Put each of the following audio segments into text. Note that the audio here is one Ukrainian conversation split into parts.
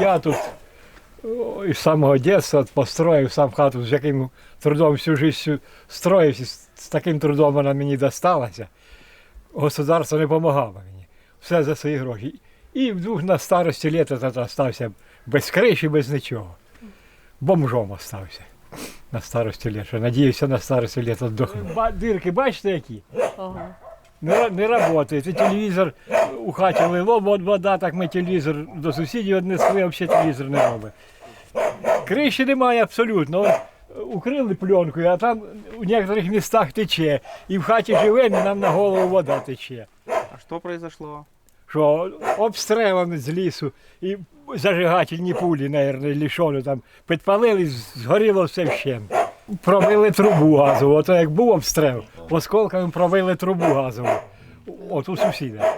я тут із самого дитинства построїв сам хату, з яким трудом всю життя строїв, і з таким трудом вона мені досталася. Государство не допомагало мені. Все за свої гроші. І вдруг на старості літа та- та без криші, без нічого. Бомжом остався на старості літа. Надіюся, на старості літа здохну. Ба- Дирки, бачите які? Ага. Не, не працює. Це телевізор у хаті лило, вод- вода, так ми телевізор до сусідів однесли, взагалі телевізор не робить. Криші немає абсолютно. Е, укрили пленкою, а там у деяких містах тече. І в хаті живемо, і нам на голову вода тече. А что произошло? Що обстрелами з лісу і зажигательні пулі, мабуть, лішону там підпалили, згоріло все вщент. Пробили трубу газову. Ото як був обстріл, осколками пробили трубу газову. От у сусіда.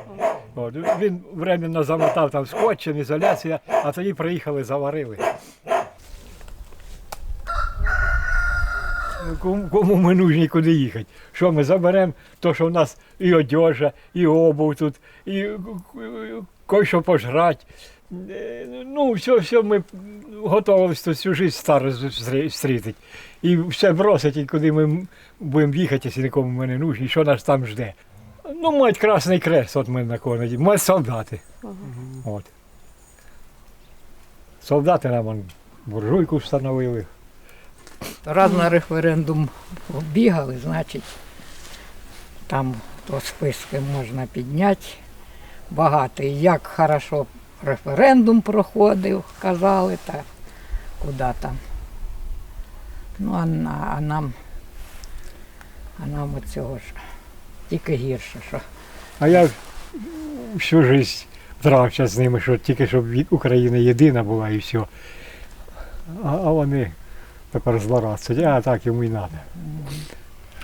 От, він временно замотав там скотчем, ізоляція, а тоді приїхали, заварили. Кому, кому ми нужні куди їхати? Що ми заберемо? То, що в нас і одежа, і обув тут, і кое-що пожрати. Ну, все, все ми тут всю життя старо зустріти. І все бросить, і куди ми будемо їхати, якщо нікому ми не нужні, що нас там жде. Ну, мать Красний Крест, от ми на коні, мать солдати. От. Солдати нам он, буржуйку встановили. Раз на референдум бігали, значить, там то списки можна підняти багато. І як хорошо референдум проходив, казали, та куди там. Ну, а, а нам, а нам от цього ж тільки гірше, що А я всю жизнь дрався з ними, що тільки щоб від Україна єдина була і все. А, а вони тепер злорадствують, а так йому і треба.